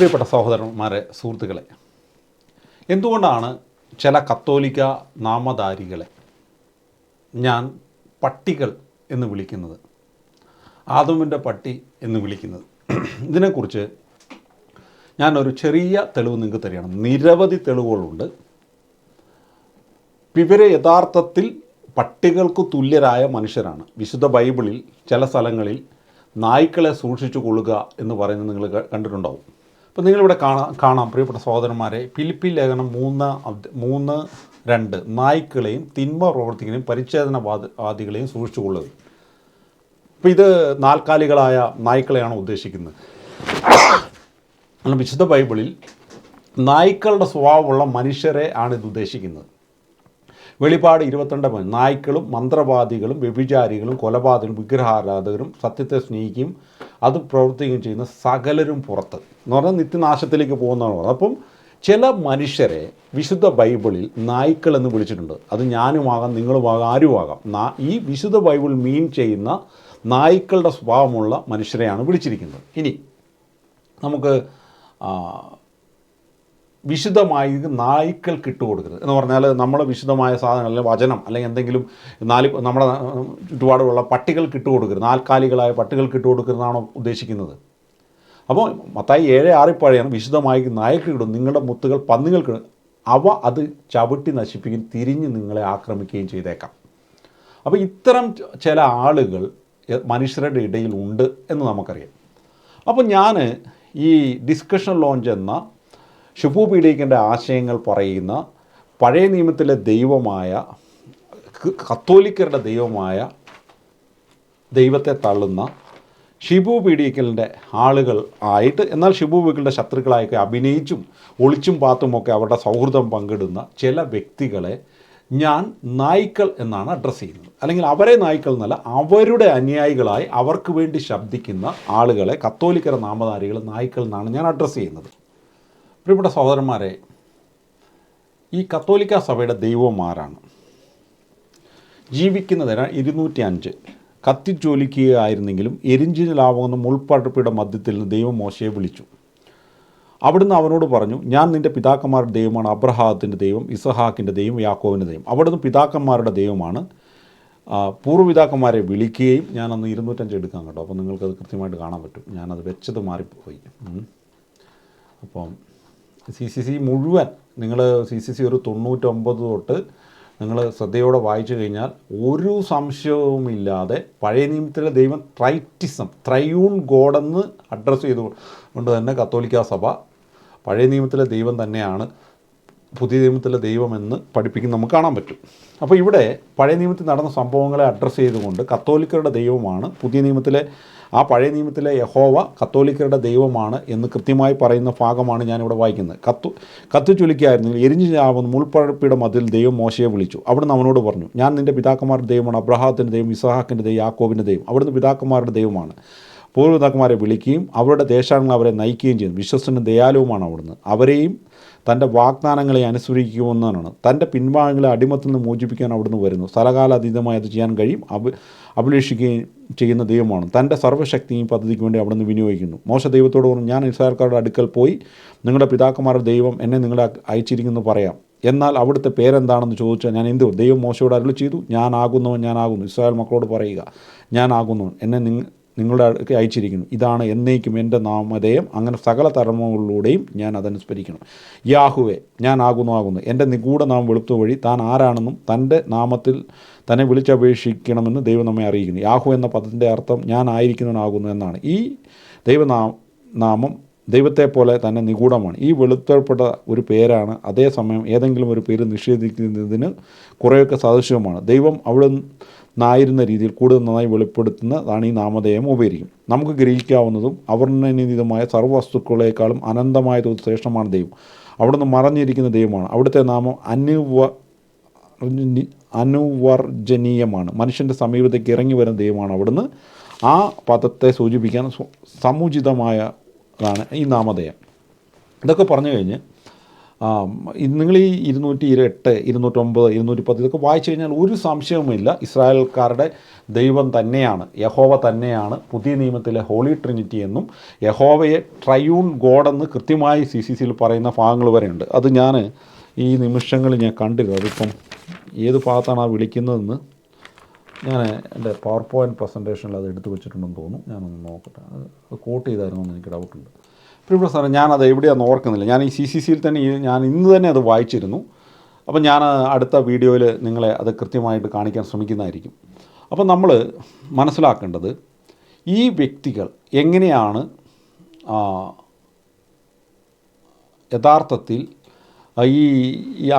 പ്രിയപ്പെട്ട സഹോദരന്മാരെ സുഹൃത്തുക്കളെ എന്തുകൊണ്ടാണ് ചില കത്തോലിക്ക നാമധാരികളെ ഞാൻ പട്ടികൾ എന്ന് വിളിക്കുന്നത്? ആദമിന്റെ പട്ടി എന്ന് വിളിക്കുന്നത്. ഇതിനെക്കുറിച്ച് ഞാനൊരു ചെറിയ തെളിവ് നിങ്ങൾക്ക് തരികയാണ്. നിരവധി തെളിവുകളുണ്ട്. ഇവരെ യഥാർത്ഥത്തിൽ പട്ടികൾക്ക് തുല്യരായ മനുഷ്യരാണ്. വിശുദ്ധ ബൈബിളിൽ ചില സ്ഥലങ്ങളിൽ നായ്ക്കളെ സൂക്ഷിച്ചു കൊള്ളുക എന്ന് പറയുന്നത് നിങ്ങൾ കണ്ടിട്ടുണ്ടാവും. അപ്പോൾ നിങ്ങളിവിടെ കാണാം കാണാം പ്രിയപ്പെട്ട സഹോദരന്മാരെ. ഫിലിപ്പി ലേഖനം മൂന്ന് മൂന്ന് രണ്ട്. നായ്ക്കളെയും തിന്മ പ്രവർത്തിക്കുകയും സൂക്ഷിച്ചു കൊള്ളുക. അപ്പോൾ ഇത് നാൽക്കാലികളായ നായ്ക്കളെയാണ് ഉദ്ദേശിക്കുന്നത്. വിശുദ്ധ ബൈബിളിൽ നായ്ക്കളുടെ സ്വഭാവമുള്ള മനുഷ്യരെ ആണ് ഇത് ഉദ്ദേശിക്കുന്നത്. വെളിപാട് ഇരുപത്തിരണ്ട്. നായ്ക്കളും മന്ത്രവാദികളും വ്യഭിചാരികളും കൊലപാതകരും വിഗ്രഹാരാധകരും സത്യത്തെ സ്നേഹിക്കുകയും അത് പ്രവർത്തിക്കുകയും ചെയ്യുന്ന സകലരും പുറത്ത്. എന്ന് പറഞ്ഞാൽ നിത്യനാശത്തിലേക്ക് പോകുന്നതാണ് പറഞ്ഞത്. അപ്പം ചില മനുഷ്യരെ വിശുദ്ധ ബൈബിളിൽ നായ്ക്കൾ എന്ന് വിളിച്ചിട്ടുണ്ട്. അത് ഞാനുമാകാം നിങ്ങളുമാകാം ആരുമാകാം. നാ- ഈ വിശുദ്ധ ബൈബിൾ മീൻ ചെയ്യുന്ന നായ്ക്കളുടെ സ്വഭാവമുള്ള മനുഷ്യരെയാണ് വിളിച്ചിരിക്കുന്നത്. ഇനി നമുക്ക് വിശുദ്ധമായി നായ്ക്കൾക്ക് ഇട്ട് കൊടുക്കരുത് എന്ന് പറഞ്ഞാൽ നമ്മുടെ വിശുദ്ധമായ സാധനം അല്ലെങ്കിൽ വചനം അല്ലെങ്കിൽ എന്തെങ്കിലും നാല് നമ്മുടെ ചുറ്റുപാടുമുള്ള പട്ടികൾക്ക് ഇട്ട് കൊടുക്കരുത് നാൽക്കാലികളായ പട്ടികൾക്ക് ഇട്ട് കൊടുക്കുന്നതാണോ ഉദ്ദേശിക്കുന്നത്. അപ്പോൾ മത്തായി ഏഴ് ആറിപ്പാഴയാണ് വിശുദ്ധമായി നായ്ക്ക് ഇടും നിങ്ങളുടെ മുത്തുകൾ പന്നികൾക്ക്. അവ അത് ചവിട്ടി നശിപ്പിക്കുകയും തിരിഞ്ഞ് നിങ്ങളെ ആക്രമിക്കുകയും ചെയ്തേക്കാം. അപ്പോൾ ഇത്തരം ചില ആളുകൾ മനുഷ്യരുടെ ഇടയിൽ ഉണ്ട് എന്ന് നമുക്കറിയാം. അപ്പോൾ ഞാൻ ഈ ഡിസ്കഷൻ ലോഞ്ച് എന്ന ഷിബു പീഡിക്കന്റെ ആശയങ്ങൾ പറയുന്ന പഴയ നിയമത്തിലെ ദൈവമായ കത്തോലിക്കരുടെ ദൈവമായ ദൈവത്തെ തള്ളുന്ന ഷിബു പീഡിക്കലിന്റെ ആളുകൾ ആയിട്ട് എന്നാൽ ഷിബു പീഡിക്കലിന്റെ ശത്രുക്കളായൊക്കെ അഭിനയിച്ചും ഒളിച്ചും പാത്തുമൊക്കെ അവരുടെ സൗഹൃദം പങ്കിടുന്ന ചില വ്യക്തികളെ ഞാൻ നായ്ക്കൾ എന്നാണ് അഡ്രസ്സ് ചെയ്യുന്നത്. അല്ലെങ്കിൽ അവരെ നായ്ക്കൾ എന്നല്ല അവരുടെ അനുയായികളായി അവർക്ക് വേണ്ടി ശബ്ദിക്കുന്ന ആളുകളെ കത്തോലിക്കര നാമധാരികൾ നായ്ക്കൾ എന്നാണ് ഞാൻ അഡ്രസ്സ് ചെയ്യുന്നത്. പ്രിയപ്പെട്ട സഹോദരന്മാരെ ഈ കത്തോലിക്ക സഭയുടെ ദൈവമാരാണ് ജീവിക്കുന്നതിന് ഇരുന്നൂറ്റി അഞ്ച് കത്തിച്ചൊലിക്കുകയായിരുന്നെങ്കിലും എരിഞ്ചിലാവുന്ന മുൾപ്പടപ്പിയുടെ മധ്യത്തിൽ നിന്ന് ദൈവം മോശയെ വിളിച്ചു. അവിടുന്ന് അവനോട് പറഞ്ഞു ഞാൻ നിന്റെ പിതാക്കന്മാരുടെ ദൈവമാണ് അബ്രഹാത്തിന്റെ ദൈവം ഇസഹാക്കിന്റെ ദൈവം യാക്കോവിന്റെ ദൈവം. അവിടുന്ന് പിതാക്കന്മാരുടെ ദൈവമാണ്. പൂർവപിതാക്കന്മാരെ വിളിക്കുകയും അന്ന് ഇരുന്നൂറ്റഞ്ച് എടുക്കാൻ കേട്ടോ. അപ്പോൾ നിങ്ങൾക്കത് കൃത്യമായിട്ട് കാണാൻ പറ്റും. ഞാനത് വെച്ചത് മാറിപ്പോയി. അപ്പം സി സി സി മുഴുവൻ നിങ്ങൾ സി സി സി ഒരു തൊണ്ണൂറ്റൊമ്പത് തൊട്ട് നിങ്ങൾ ശ്രദ്ധയോടെ വായിച്ചു കഴിഞ്ഞാൽ ഒരു സംശയവുമില്ലാതെ പഴയ നിയമത്തിലെ ദൈവം ട്രൈറ്റിസം ത്രയൂൺ ഗോഡെന്ന് അഡ്രസ്സ് ചെയ്തുകൊണ്ട് തന്നെ കത്തോലിക്ക സഭ പഴയ നിയമത്തിലെ ദൈവം തന്നെയാണ് പുതിയ നിയമത്തിലെ ദൈവമെന്ന് പഠിപ്പിക്കുന്ന നമുക്ക് കാണാൻ പറ്റും. അപ്പോൾ ഇവിടെ പഴയ നിയമത്തിൽ നടന്ന സംഭവങ്ങളെ അഡ്രസ്സ് ചെയ്തുകൊണ്ട് കത്തോലിക്കരുടെ ദൈവമാണ് പുതിയ നിയമത്തിലെ ആ പഴയ നിയമത്തിലെ യഹോവ കത്തോലിക്കരുടെ ദൈവമാണ് എന്ന് കൃത്യമായി പറയുന്ന ഭാഗമാണ് ഞാനിവിടെ വായിക്കുന്നത്. കത്തു കത്തു ചുലിക്കായിരുന്നെങ്കിൽ എരിഞ്ഞു ചാവുന്ന മുൾപ്പഴപ്പിയുടെ മതിൽ ദൈവം മോശയെ വിളിച്ചു. അവിടുന്ന് അവനോട് പറഞ്ഞു ഞാൻ നിന്റെ പിതാക്കന്മാരുടെ ദൈവമാണ് അബ്രഹാത്തിന്റെ ദൈവം ഇസഹാക്കിന്റെ ദൈവം യാക്കോബിന്റെ ദൈവം. അവിടുന്ന് പിതാക്കന്മാരുടെ ദൈവമാണ്. പൂർവപിതാക്കന്മാരെ വിളിക്കുകയും അവരുടെ ദേശങ്ങൾ അവരെ നയിക്കുകയും ചെയ്യുന്നു. വിശ്വസനും ദയാലുവുമാണ് അവിടുന്ന്. അവരെയും തന്റെ വാഗ്ദാനങ്ങളെ അനുസരിക്കുമെന്നാണ്. തന്റെ പിൻവാങ്ങളെ അടിമത്തിൽ നിന്ന് മോചിപ്പിക്കാൻ അവിടുന്ന് വരുന്നു. സ്ഥലകാലാതീതമായി അത് ചെയ്യാൻ കഴിയും. അഭി അഭിലേഷിക്കുകയും ചെയ്യുന്ന ദൈവമാണ്. തന്റെ സർവശക്തിയും പദ്ധതിക്ക് വേണ്ടി അവിടുന്ന് വിനിയോഗിക്കുന്നു. മോശ ദൈവത്തോട് പറഞ്ഞു ഞാൻ ഇസ്രായേൽക്കാരുടെ അടുക്കൽ പോയി നിങ്ങളുടെ പിതാക്കന്മാരുടെ ദൈവം എന്നെ നിങ്ങളെ അയച്ചിരിക്കുന്നു പറയാം. എന്നാൽ അവിടുത്തെ പേരെന്താണെന്ന് ചോദിച്ചാൽ ഞാൻ എന്തു ദൈവം മോശയോട് അരുളി ചെയ്തു. ഞാനാകുന്നവൻ ഞാനാകുന്നു ഇസ്രായേൽ മക്കളോട് പറയുക ഞാനാകുന്നവൻ എന്നെ നിങ്ങ നിങ്ങളുടെ അടുക്ക് അയച്ചിരിക്കുന്നു. ഇതാണ് എന്നേക്കും എന്റെ നാമധേയം. അങ്ങനെ സകല തലമുകളിലൂടെയും ഞാൻ അതനുസ്മരിക്കണം. യാഹുവെ ഞാൻ ആകുന്നു ആകുന്നു. എന്റെ നിഗൂഢ നാം വെളുത്തു വഴി താൻ ആരാണെന്നും തന്റെ നാമത്തിൽ തന്നെ വിളിച്ചപേക്ഷിക്കണമെന്ന് ദൈവം നമ്മെ അറിയിക്കുന്നു. യാഹു എന്ന പദത്തിന്റെ അർത്ഥം ഞാൻ ആയിരിക്കുന്നവനാകുന്നു എന്നാണ്. ഈ ദൈവനാ ദൈവത്തെ പോലെ തന്നെ നിഗൂഢമാണ്. ഈ വെളുത്തപ്പെട്ട ഒരു പേരാണ് അതേസമയം ഏതെങ്കിലും ഒരു പേര് നിഷേധിക്കുന്നതിന് കുറേയൊക്കെ സദൃശ്യവുമാണ്. ദൈവം അവിടെ നായിരുന്ന രീതിയിൽ കൂടുതൽ നന്നായി വെളിപ്പെടുത്തുന്നതാണ് ഈ നാമധേയം ഉപകരിക്കും. നമുക്ക് ഗ്രഹിക്കാവുന്നതും അവർണനിതമായ സർവവസ്തുക്കളെക്കാളും അനന്തമായ തോത് ശ്രേഷ്ഠമാണ് ദൈവം. അവിടുന്ന് മറഞ്ഞിരിക്കുന്ന ദൈവമാണ്. അവിടുത്തെ നാമം അനുവ അനുവർജനീയമാണ്. മനുഷ്യന്റെ സമീപത്തേക്ക് ഇറങ്ങി വരുന്ന ദൈവമാണ് അവിടുന്ന്. ആ പദത്തെ സൂചിപ്പിക്കാൻ സു- സമുചിതമായതാണ് ഈ നാമധേയം. ഇതൊക്കെ പറഞ്ഞു കഴിഞ്ഞ് നിങ്ങൾ ഈ ഇരുന്നൂറ്റി ഇരുപത്തെട്ട് ഇരുന്നൂറ്റൊമ്പത് ഇരുന്നൂറ്റി പത്ത് ഇതൊക്കെ വായിച്ചു കഴിഞ്ഞാൽ ഒരു സംശയവുമില്ല. ഇസ്രായേൽക്കാരുടെ ദൈവം തന്നെയാണ് യഹോവ തന്നെയാണ് പുതിയ നിയമത്തിലെ ഹോളി ട്രിനിറ്റി എന്നും യഹോവയെ ട്രയൂൺ ഗോഡെന്ന് കൃത്യമായി സി സി സിയിൽ പറയുന്ന ഭാഗങ്ങൾ വരെയുണ്ട് അത് ഞാൻ ഈ നിമിഷങ്ങളിൽ ഞാൻ കണ്ടിരുന്നു. അതിപ്പം ഏത് ഭാഗത്താണ് ആ വിളിക്കുന്നതെന്ന് ഞാൻ എന്റെ പവർ പോയിന്റ് പ്രസന്റേഷനിൽ അത് എടുത്തു വെച്ചിട്ടുണ്ടെന്ന് തോന്നുന്നു. ഞാനൊന്ന് നോക്കട്ടെ. അത് കോട്ട് ചെയ്തായിരുന്നു എന്ന് എനിക്ക് ഡൗട്ടുണ്ട് പ്രിയപ്പെട്ട സാറേ അത് എവിടെയാണെന്ന് ഓർക്കുന്നില്ല. ഞാൻ ഈ സി സി സിയിൽ തന്നെ ഞാൻ ഇന്ന് തന്നെ അത് വായിച്ചിരുന്നു. അപ്പം ഞാൻ അടുത്ത വീഡിയോയിൽ നിങ്ങളെ അത് കൃത്യമായിട്ട് കാണിക്കാൻ ശ്രമിക്കുന്നതായിരിക്കും. അപ്പം നമ്മൾ മനസ്സിലാക്കേണ്ടത് ഈ വ്യക്തികൾ എങ്ങനെയാണ് യഥാർത്ഥത്തിൽ ഈ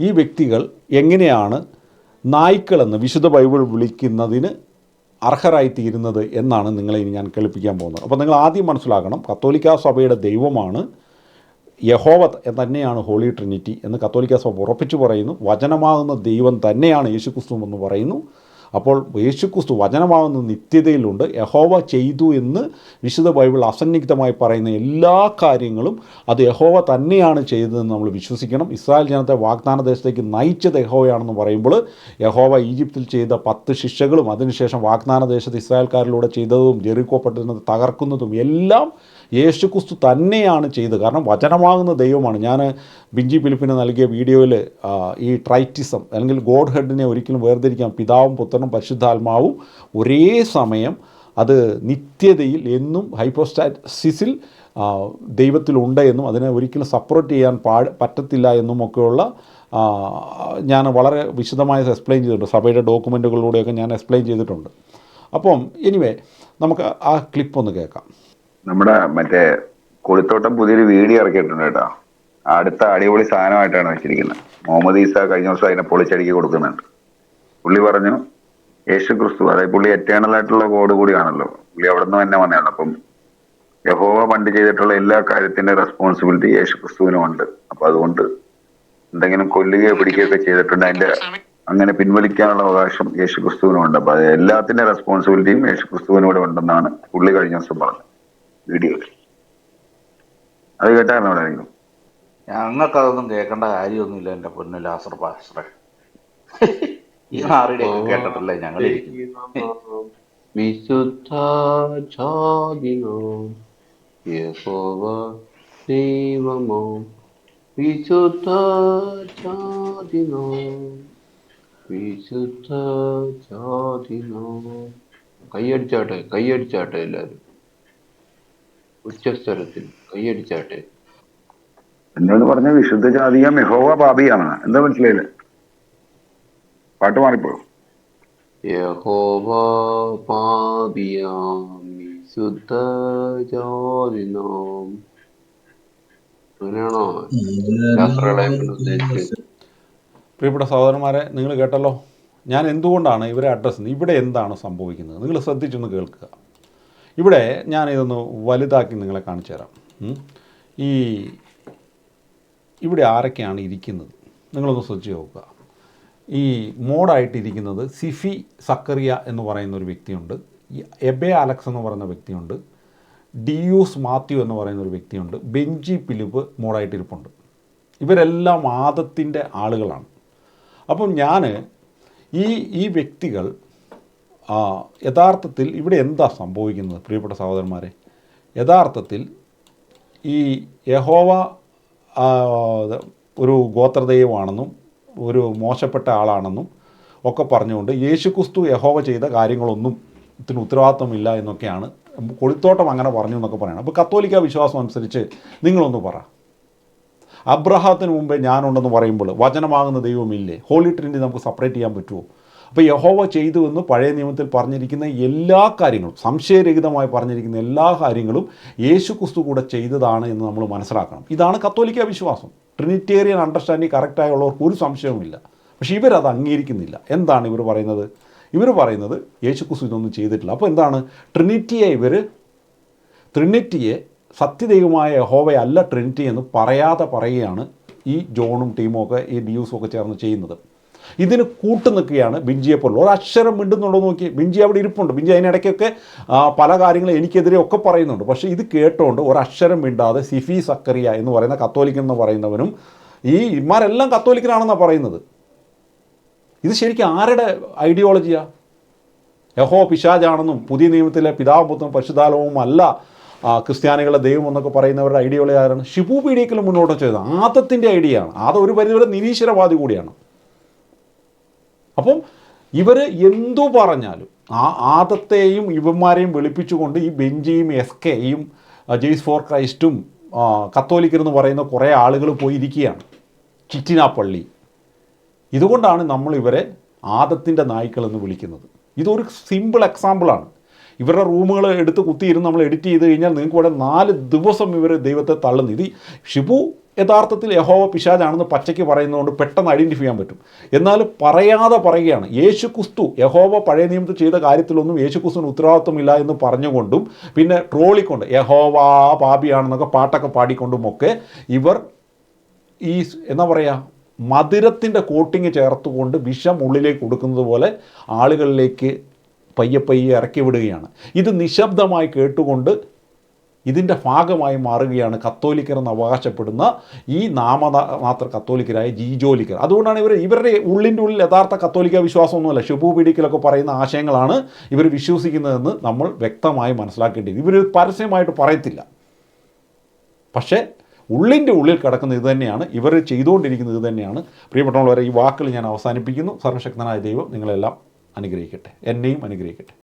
ഈ, വ്യക്തികൾ എങ്ങനെയാണ് നായ്ക്കളെന്ന് വിശുദ്ധ ബൈബിൾ വിളിക്കുന്നതിന് അർഹരായിത്തീരുന്നത് എന്നാണ് നിങ്ങളെ ഇനി ഞാൻ കേൾപ്പിക്കാൻ പോകുന്നത്. അപ്പോൾ നിങ്ങൾ ആദ്യം മനസ്സിലാക്കണം കത്തോലിക്ക സഭയുടെ ദൈവമാണ് യഹോവ തന്നെയാണ് ഹോളി ട്രിനിറ്റി എന്ന് കത്തോലിക്ക സഭ ഉറപ്പിച്ചു പറയുന്നു. വചനമാകുന്ന ദൈവം തന്നെയാണ് യേശുക്രിസ്തു എന്ന് പറയുന്നു. അപ്പോൾ യേശുക്രിസ്തു വചനമാകുന്ന നിത്യതയിലുണ്ട്. യഹോവ ചെയ്തു എന്ന് വിശുദ്ധ ബൈബിൾ അസന്നിഗ്ധമായി പറയുന്ന എല്ലാ കാര്യങ്ങളും അത് യഹോവ തന്നെയാണ് ചെയ്തതെന്ന് നമ്മൾ വിശ്വസിക്കണം. ഇസ്രായേൽ ജനത്തെ വാഗ്ദാന ദേശത്തേക്ക് നയിച്ചത് യഹോവയാണെന്ന് പറയുമ്പോൾ യഹോവ ഈജിപ്തിൽ ചെയ്ത പത്ത് ശിക്ഷകളും അതിനുശേഷം വാഗ്ദാന ദേശത്ത് ഇസ്രായേൽക്കാരിലൂടെ ചെയ്തതും ജെറിക്കോ പട്ടണത്തെ തകർക്കുന്നതും എല്ലാം യേശുക്രിസ്തു തന്നെയാണ് ചെയ്തത്. കാരണം വചനമാകുന്ന ദൈവമാണ്. ഞാൻ ബിഞ്ചി ഫിലിപ്പിന് നൽകിയ വീഡിയോയിൽ ഈ ട്രൈറ്റിസം അല്ലെങ്കിൽ ഗോഡ് ഹെഡിനെ ഒരിക്കലും വേർതിരിക്കാം പിതാവും പുത്രനും പരിശുദ്ധാത്മാവും ഒരേ സമയം അത് നിത്യതയിൽ എന്നും ഹൈപ്പോസ്റ്റാറ്റിസിൽ ദൈവത്തിലുണ്ട് എന്നും അതിനെ ഒരിക്കലും സപ്പോർട്ട് ചെയ്യാൻ പാ പറ്റത്തില്ല എന്നും ഒക്കെയുള്ള ആ, ഞാൻ വളരെ വിശദമായി എക്സ്പ്ലെയിൻ ചെയ്തിട്ടുണ്ട്. സഭയുടെ ഡോക്യുമെന്റുകളിലൂടെയൊക്കെ ഞാൻ എക്സ്പ്ലെയിൻ ചെയ്തിട്ടുണ്ട്. അപ്പം എനിവേ നമുക്ക് ആ ക്ലിപ്പ് ഒന്ന് കേൾക്കാം. നമ്മുടെ മറ്റേ കൊളിത്തോട്ടം പുതിയൊരു വീഡിയോ ഇറക്കിയിട്ടുണ്ട് കേട്ടോ. അടുത്ത അടിപൊളി സാധനമായിട്ടാണ് വെച്ചിരിക്കുന്നത്. മുഹമ്മദ് ഈസ കഴിഞ്ഞ ദിവസം അതിനെ പൊളിച്ചടിക്ക് കൊടുക്കുന്നുണ്ട്. പുള്ളി പറഞ്ഞു യേശു ക്രിസ്തു അതായത് പുള്ളി എറ്റേണൽ ആയിട്ടുള്ള കോഡ് കൂടിയാണല്ലോ പുള്ളി അവിടെ നിന്ന് തന്നെ വന്നതാണ്. അപ്പം യഹോവ പണ്ട് ചെയ്തിട്ടുള്ള എല്ലാ കാര്യത്തിന്റെ റെസ്പോൺസിബിലിറ്റി യേശു ക്രിസ്തുവിനും ഉണ്ട്. അപ്പൊ അതുകൊണ്ട് എന്തെങ്കിലും കൊല്ലുകയോ പിടിക്കുകയൊക്കെ ചെയ്തിട്ടുണ്ട്. അതിന്റെ അങ്ങനെ പിൻവലിക്കാനുള്ള അവകാശം യേശു ക്രിസ്തുവിനും ഉണ്ട്. അപ്പൊ എല്ലാത്തിന്റെ റെസ്പോൺസിബിലിറ്റിയും യേശു ക്രിസ്തുവിനൂടെ ഉണ്ടെന്നാണ് പുള്ളി കഴിഞ്ഞ ദിവസം പറഞ്ഞത്. വീഡിയോയിൽ. അത് കേട്ടായിരുന്നു അവിടെ ആരെങ്കിലും? ഞങ്ങൾക്ക് അതൊന്നും കേൾക്കേണ്ട കാര്യമൊന്നുമില്ല എന്റെ പൊന്നു ലാസർ പാസ്റ്ററെ. ഈ നാറിയുടെ കേട്ടിട്ടല്ലേ ഞങ്ങൾ വിശുദ്ധ ജാതിനോ യഹോവ ദൈവമോ വിശുദ്ധ ജാതിനോ വിശുദ്ധ ജാതിനോ കൈയടിച്ചാട്ടെ കൈയടിച്ചാട്ടെ എല്ലാരും ഉച്ചസ്ഥലത്തിൽ കൈയടിച്ചാട്ടെ എന്നോട് പറഞ്ഞ വിശുദ്ധ ജാതീയ മെഹോവ പാപിയാണ്. എന്താ മനസ്സിലായില്ലേ? പാട്ട് മാറിപ്പോ യഹോവ പാപിയാം വിശുദ്ധ ജാതിനാം. അങ്ങനെയാണോ? ശാസ്ത്രകളെ ഉദ്ദേശിച്ചത്. പ്രിയപ്പെട്ട സഹോദരന്മാരെ നിങ്ങൾ കേട്ടല്ലോ. ഞാൻ എന്തുകൊണ്ടാണ് ഇവരെ അഡ്രസ്സ് ഇവിടെ എന്താണ് സംഭവിക്കുന്നത്? നിങ്ങൾ ശ്രദ്ധിച്ചൊന്ന് കേൾക്കുക. ഇവിടെ ഞാൻ ഇതൊന്ന് വലുതാക്കി നിങ്ങളെ കാണിച്ചു തരാം. ഈ ഇവിടെ ആരൊക്കെയാണ് ഇരിക്കുന്നത്? നിങ്ങളൊന്ന് ശ്രദ്ധിച്ച് നോക്കുക. ഈ മോഡായിട്ടിരിക്കുന്നത് സിഫി സക്കറിയ എന്ന് പറയുന്ന ഒരു വ്യക്തിയുണ്ട്. എബെ അലക്സ് എന്ന് പറയുന്ന വ്യക്തിയുണ്ട്. ഡിയൂസ് മാത്യു എന്ന് പറയുന്ന ഒരു വ്യക്തിയുണ്ട്. ബെഞ്ചി പിലിപ്പ് മോഡായിട്ടിരിപ്പുണ്ട് ഇവരെല്ലാം ആദത്തിന്റെ ആളുകളാണ്. അപ്പം ഞാൻ ഈ ഈ വ്യക്തികൾ യഥാർത്ഥത്തിൽ ഇവിടെ എന്താ സംഭവിക്കുന്നത് പ്രിയപ്പെട്ട സഹോദരന്മാരെ? യഥാർത്ഥത്തിൽ ഈ യഹോവ ഒരു ഗോത്രദൈവമാണെന്നും ഒരു മോശപ്പെട്ട ആളാണെന്നും ഒക്കെ പറഞ്ഞുകൊണ്ട് യേശുക്രിസ്തു യഹോവ ചെയ്ത കാര്യങ്ങളൊന്നും ഇതിന് ഉത്തരവാദിത്വമില്ല എന്നൊക്കെയാണ് കൊളിത്തോട്ടം അങ്ങനെ പറഞ്ഞു എന്നൊക്കെ പറയണം. അപ്പോൾ കത്തോലിക്ക വിശ്വാസം അനുസരിച്ച് നിങ്ങളൊന്ന് പറ. അബ്രഹാത്തിന് മുമ്പേ ഞാനുണ്ടെന്ന് പറയുമ്പോൾ വചനമാകുന്ന ദൈവമില്ലേ? ഹോളി ട്രിനിറ്റി നമുക്ക് സെപ്പറേറ്റ് ചെയ്യാൻ പറ്റുമോ അപ്പോൾ യഹോവ ചെയ്തു എന്ന് പഴയ നിയമത്തിൽ പറഞ്ഞിരിക്കുന്ന എല്ലാ കാര്യങ്ങളും സംശയരഹിതമായി പറഞ്ഞിരിക്കുന്ന എല്ലാ കാര്യങ്ങളും യേശു ക്രിസ്തു കൂടെ ചെയ്തതാണ് എന്ന് നമ്മൾ മനസ്സിലാക്കണം. ഇതാണ് കത്തോലിക്ക വിശ്വാസം. ട്രിനിറ്റേറിയൻ അണ്ടർസ്റ്റാൻഡിങ് കറക്റ്റായുള്ളവർക്ക് ഒരു സംശയവുമില്ല. പക്ഷേ ഇവരത് അംഗീകരിക്കുന്നില്ല. എന്താണ് ഇവർ പറയുന്നത്? ഇവർ പറയുന്നത് യേശു ക്രിസ്തു ഇതൊന്നും ചെയ്തിട്ടില്ല. അപ്പോൾ എന്താണ്? ട്രിനിറ്റിയെ ഇവർ ട്രിനിറ്റിയെ സത്യദൈവമായ യഹോവയല്ല ട്രിനിറ്റി എന്ന് പറയാതെ പറയുകയാണ് ഈ ജോണും ടീമും ഒക്കെ ഈ ഡിയൂസും ഒക്കെ ചേർന്ന് ചെയ്യുന്നത്. ഇതിന് കൂട്ടു നിൽക്കുകയാണ് ബിഞ്ചിയെ പോലുള്ള. ഒരു അക്ഷരം മിണ്ടുന്നുണ്ടോ നോക്കി ബിഞ്ചി അവിടെ ഇരിപ്പുണ്ട്. ബിഞ്ചി അതിനിടയ്ക്കൊക്കെ പല കാര്യങ്ങളും എനിക്കെതിരെ ഒക്കെ പറയുന്നുണ്ട്. പക്ഷേ ഇത് കേട്ടുകൊണ്ട് ഒരക്ഷരം മിണ്ടാതെ സിഫി സക്കറിയ എന്ന് പറയുന്ന കത്തോലിക്കൻ എന്ന് പറയുന്നവനും ഈ ഇമാരെല്ലാം കത്തോലിക്കനാണെന്നാണ് പറയുന്നത്. ഇത് ശരിക്കും ആരുടെ ഐഡിയോളജിയാ? യഹോ പിശാജാണെന്നും പുതിയ നിയമത്തിലെ പിതാവും പുത്രനും പരിശുദ്ധാലവും അല്ല ക്രിസ്ത്യാനികളുടെ ദൈവം എന്നൊക്കെ പറയുന്നവരുടെ ഐഡിയോളജി ആരാണ്? ഷിബു പീഡിയക്കലും മുന്നോട്ട് ചെയ്തത്. ആദത്തിന്റെ ഐഡിയയാണ് ആദ ഒരു പരിധിവരെ നിരീശ്വരവാദി കൂടിയാണ്. അപ്പം ഇവർ എന്തു പറഞ്ഞാലും ആ ആദത്തെയും ഇവന്മാരെയും വെളുപ്പിച്ചുകൊണ്ട് ഈ ബെഞ്ചിയും എസ് കെയും ജെയ്സ് ഫോർ ക്രൈസ്റ്റും കത്തോലിക്കരെന്ന് പറയുന്ന കുറേ ആളുകൾ പോയിരിക്കുകയാണ്. ചിറ്റിനാപ്പള്ളി. ഇതുകൊണ്ടാണ് നമ്മൾ ഇവരെ ആദത്തിന്റെ നായ്ക്കൾ എന്ന് വിളിക്കുന്നത്. ഇതൊരു സിമ്പിൾ എക്സാമ്പിളാണ്. ഇവരുടെ റൂമുകൾ എടുത്ത് കുത്തിയിരുന്ന് നമ്മൾ എഡിറ്റ് ചെയ്ത് കഴിഞ്ഞാൽ നിങ്ങൾക്ക് ഇവിടെ നാല് ദിവസം ഇവർ ദൈവത്തെ തള്ളുന്നു. ഇത് ഷിബു യഥാർത്ഥത്തിൽ യഹോവ പിശാജാണെന്ന് പച്ചയ്ക്ക് പറയുന്നതുകൊണ്ട് പെട്ടെന്ന് ഐഡന്റിഫൈ ചെയ്യാൻ പറ്റും. എന്നാൽ പറയാതെ പറയുകയാണ് യേശു ക്രിസ്തു യഹോവ പഴയ നിയമത്തിൽ ചെയ്ത കാര്യത്തിലൊന്നും യേശു ക്രിസ്തുവിന് ഉത്തരവാദിത്വമില്ല എന്ന് പറഞ്ഞുകൊണ്ടും പിന്നെ ട്രോളിക്കൊണ്ട് യഹോവ പാപിയാണെന്നൊക്കെ പാട്ടൊക്കെ പാടിക്കൊണ്ടുമൊക്കെ ഇവർ ഈ എന്താ പറയുക മധുരത്തിന്റെ കോട്ടിങ് ചേർത്തുകൊണ്ട് വിഷം ഉള്ളിലേക്ക് കൊടുക്കുന്നത് പോലെ ആളുകളിലേക്ക് പയ്യെ പയ്യെ ഇറക്കി വിടുകയാണ്. ഇത് നിശബ്ദമായി കേട്ടുകൊണ്ട് ഇതിന്റെ ഭാഗമായി മാറുകയാണ് കത്തോലിക്കർ എന്ന് അവകാശപ്പെടുന്ന ഈ നാമമാത്ര കത്തോലിക്കരായ ജീജോലിക്കർ. അതുകൊണ്ടാണ് ഇവർ ഇവരുടെ ഉള്ളിന്റെ ഉള്ളിൽ യഥാർത്ഥ കത്തോലിക്ക വിശ്വാസമൊന്നുമല്ല. ശുഭൂപീഡിക്കലൊക്കെ പറയുന്ന ആശയങ്ങളാണ് ഇവർ വിശ്വസിക്കുന്നതെന്ന് നമ്മൾ വ്യക്തമായി മനസ്സിലാക്കേണ്ടത് ഇവർ പരസ്യമായിട്ട് പറയത്തില്ല. പക്ഷേ ഉള്ളിന്റെ ഉള്ളിൽ കിടക്കുന്ന ഇത് തന്നെയാണ് ഇവർ ചെയ്തുകൊണ്ടിരിക്കുന്നത് ഇത് തന്നെയാണ്. പ്രിയപ്പെട്ടവരെ ഈ വാക്കുകൾ ഞാൻ അവസാനിപ്പിക്കുന്നു. സർവശക്തനായ ദൈവം നിങ്ങളെല്ലാം അനുഗ്രഹിക്കട്ടെ. എന്നെയും അനുഗ്രഹിക്കട്ടെ.